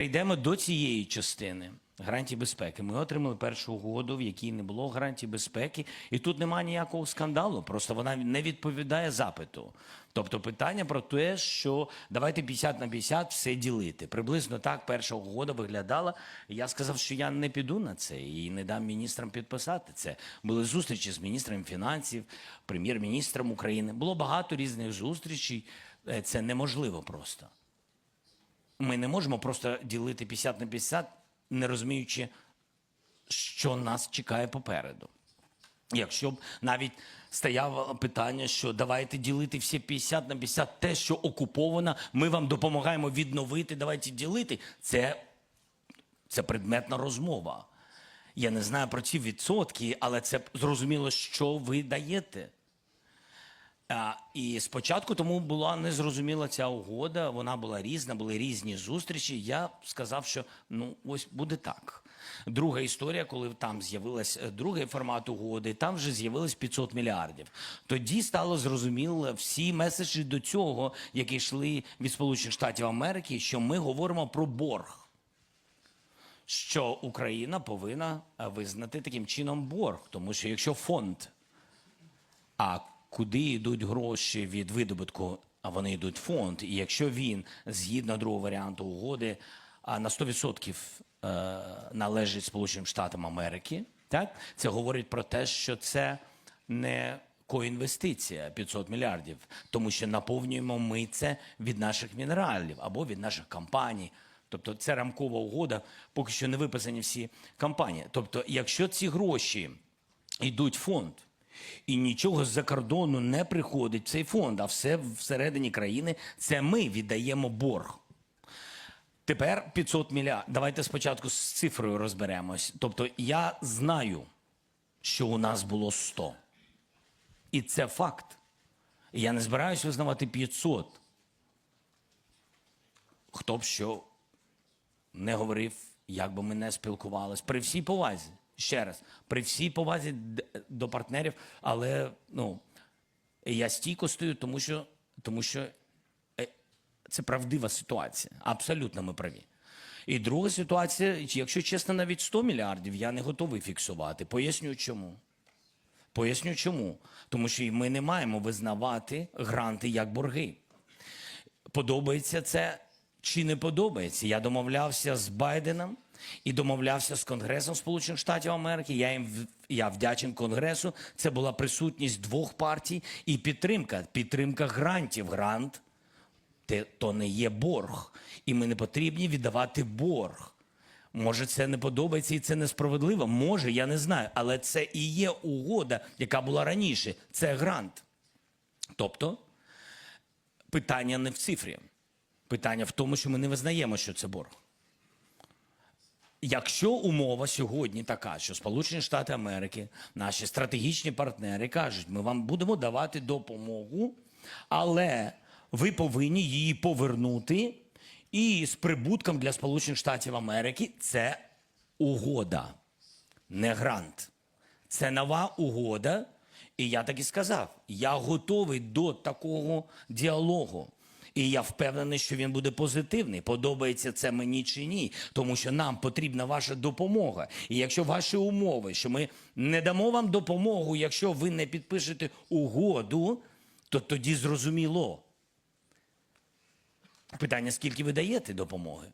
Йдемо до цієї частини гарантій безпеки. Ми отримали першу угоду, в якій не було гарантій безпеки, і тут немає ніякого скандалу. Просто вона не відповідає запиту. Тобто питання про те, що давайте 50 на 50 все ділити. Приблизно так перша угода виглядала. Я сказав, що я не піду на це і не дам міністрам підписати це. Були зустрічі з міністром фінансів, прем'єр-міністром України. Було багато різних зустрічей. Е, Це неможливо просто. Ми не можемо просто ділити 50 на 50, не розуміючи, що нас чекає попереду. Якщо б навіть стояло питання, що давайте ділити всі 50 на 50, те, що окуповано, ми вам допомагаємо відновити, давайте ділити. Це, це предметна розмова. Я не знаю про ці відсотки, але це зрозуміло, що ви даєте. І спочатку тому була незрозуміла ця угода, вона була різна, були різні зустрічі. Я сказав, що ну ось буде так. Друга історія, коли там з'явилась е, другий формат угоди, там вже з'явилось 500 мільярдів. Тоді стало зрозуміло всі меседжі до цього, які йшли від Сполучених Штатів Америки, що ми говоримо про борг що Україна повинна е, визнати таким чином борг, тому що якщо фонд, а куди йдуть гроші від видобутку, а вони йдуть в фонд, і якщо він згідно другого варіанту угоди на 100% е, належить Сполученим Штатам Америки, так це говорить про те, що це не коінвестиція 500 мільярдів, тому що наповнюємо ми це від наших мінералів або від наших компаній. Тобто це рамкова угода, поки що не виписані всі компанії. Тобто, якщо ці гроші йдуть в фонд, і нічого з-за кордону не приходить в цей фонд, а все всередині країни, це ми віддаємо борг. Тепер 500 мільярдів. Давайте спочатку з цифрою розберемось. Тобто я знаю, що у нас було 100. І це факт. Я не збираюся визнавати 500. Хто б що не говорив, як би ми не спілкувалися. При всій повазі, ще раз, при всій повазі до партнерів, але ну, я стійко стою, тому що, тому що е, це правдива ситуація. Абсолютно ми праві. І друга ситуація, якщо чесно, навіть 100 мільярдів я не готовий фіксувати. Поясню чому. Поясню чому. Тому що ми не маємо визнавати гранти як борги. Подобається це чи не подобається? Я домовлявся з Байденом і домовлявся з Конгресом Сполучених Штатів Америки. Я їм я вдячен Конгресу. Це була присутність двох партій і підтримка. Підтримка грантів. Грант то не є борг, і ми не потрібні віддавати борг. Може, це не подобається і це несправедливо. Може, я не знаю, але це і є угода, яка була раніше. Це грант. Тобто, питання не в цифрі. Питання в тому, що ми не визнаємо, що це борг. Якщо умова сьогодні така, що Сполучені Штати Америки, наші стратегічні партнери кажуть, ми вам будемо давати допомогу, але ви повинні її повернути, і з прибутком для Сполучених Штатів Америки це угода, не грант. Це нова угода, і я так і сказав: я готовий до такого діалогу. І я впевнений, що він буде позитивний. Подобається це мені чи ні, тому що нам потрібна ваша допомога. І якщо ваші умови, що ми не дамо вам допомогу, якщо ви не підпишете угоду, то тоді зрозуміло. Питання, скільки ви даєте допомоги?